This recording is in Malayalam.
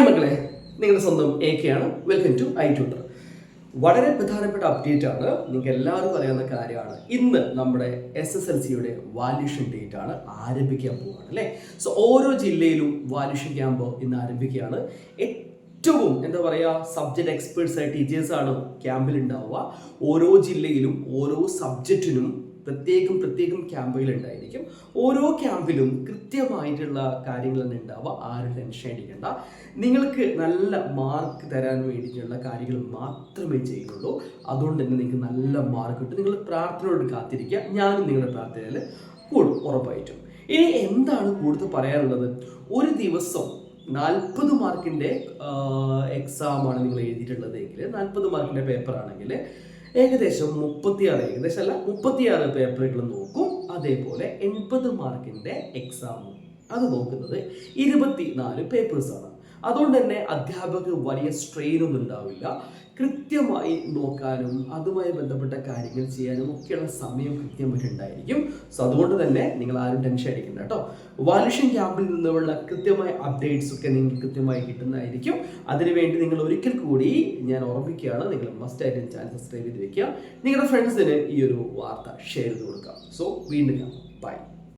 നിങ്ങളുടെ സ്വന്തം എ കെ ആണ്. വെൽക്കം ടു ഐ ട്യൂട്ടർ വളരെ പ്രധാനപ്പെട്ട അപ്ഡേറ്റ് ആണ്. നിങ്ങൾക്ക് എല്ലാവർക്കും അറിയാവുന്ന കാര്യമാണ്. ഇന്ന് നമ്മുടെ എസ് എസ് എൽ സിയുടെ വാല്യൂഷൻ ഡേറ്റ് ആണ് ആരംഭിക്കാൻ പോവുകയാണ് അല്ലേ? സോ ഓരോ ജില്ലയിലും വാല്യൂഷൻ ക്യാമ്പ് ഇന്ന് ആരംഭിക്കുകയാണ്. ഏറ്റവും എന്താ പറയുക സബ്ജക്ട് എക്സ്പേർട്സ് ആയ ടീച്ചേഴ്സാണ് ക്യാമ്പിൽ ഉണ്ടാവുക. ഓരോ ജില്ലയിലും ഓരോ സബ്ജക്റ്റിനും പ്രത്യേകം പ്രത്യേകം ക്യാമ്പുകൾ ഉണ്ടായിരിക്കും. ഓരോ ക്യാമ്പിലും കൃത്യമായിട്ടുള്ള കാര്യങ്ങൾ തന്നെ ഉണ്ടാവുക. ആരും ടെൻഷൻ അടിക്കേണ്ട. നിങ്ങൾക്ക് നല്ല മാർക്ക് തരാൻ വേണ്ടിയിട്ടുള്ള കാര്യങ്ങൾ മാത്രമേ ചെയ്യുള്ളൂ അതുകൊണ്ട് തന്നെ നിങ്ങൾക്ക് നല്ല മാർക്ക് കിട്ടും. നിങ്ങൾ പ്രാർത്ഥനയോട് കാത്തിരിക്കുക. ഞാനും നിങ്ങളുടെ പ്രാർത്ഥനയിൽ കൂടും ഉറപ്പായിട്ടും. ഇനി എന്താണ് കൂടുതൽ പറയാനുള്ളത്? ഒരു ദിവസം നാൽപ്പത് മാർക്കിന്റെ എക്സാമാണ് നിങ്ങൾ എഴുതിയിട്ടുള്ളത് എങ്കിൽ നാൽപ്പത് മാർക്കിന്റെ പേപ്പർ ആണെങ്കിൽ ഏകദേശം മുപ്പത്തിയാറ് ഏകദേശം അല്ല മുപ്പത്തിയാറ് പേപ്പറുകൾ നോക്കും. അതേപോലെ എൺപത് മാർക്കിന്റെ എക്സാമും അത് നോക്കുന്നത് ഇരുപത്തി നാല് പേപ്പേഴ്സാണ് അതുകൊണ്ട് തന്നെ അധ്യാപകർക്ക് വലിയ സ്ട്രെയിൻ ഒന്നും ഉണ്ടാവില്ല. കൃത്യമായി നോക്കാനും അതുമായി ബന്ധപ്പെട്ട കാര്യങ്ങൾ ചെയ്യാനും ഒക്കെയുള്ള സമയം കൃത്യമായിട്ട് ഉണ്ടായിരിക്കും. സോ അതുകൊണ്ട് തന്നെ നിങ്ങൾ ആരും ടെൻഷൻ അടിക്കണ്ട കേട്ടോ വാലുഷൻ ക്യാമ്പിൽ നിന്നുള്ള കൃത്യമായ അപ്ഡേറ്റ്സ് ഒക്കെ നിങ്ങൾക്ക് കൃത്യമായി കിട്ടുന്നതായിരിക്കും. അതിനുവേണ്ടി നിങ്ങൾ ഒരിക്കൽ കൂടി ഞാൻ ഓർമ്മിക്കുകയാണ് നിങ്ങൾ മസ്റ്റ് ആയിട്ട് ചാനൽ സബ്സ്ക്രൈബ് ചെയ്ത് വെക്കുക. നിങ്ങളുടെ ഫ്രണ്ട്സിന് ഈ ഒരു വാർത്ത ഷെയർ ചെയ്ത് കൊടുക്കാം സോ വീണ്ടും ബൈ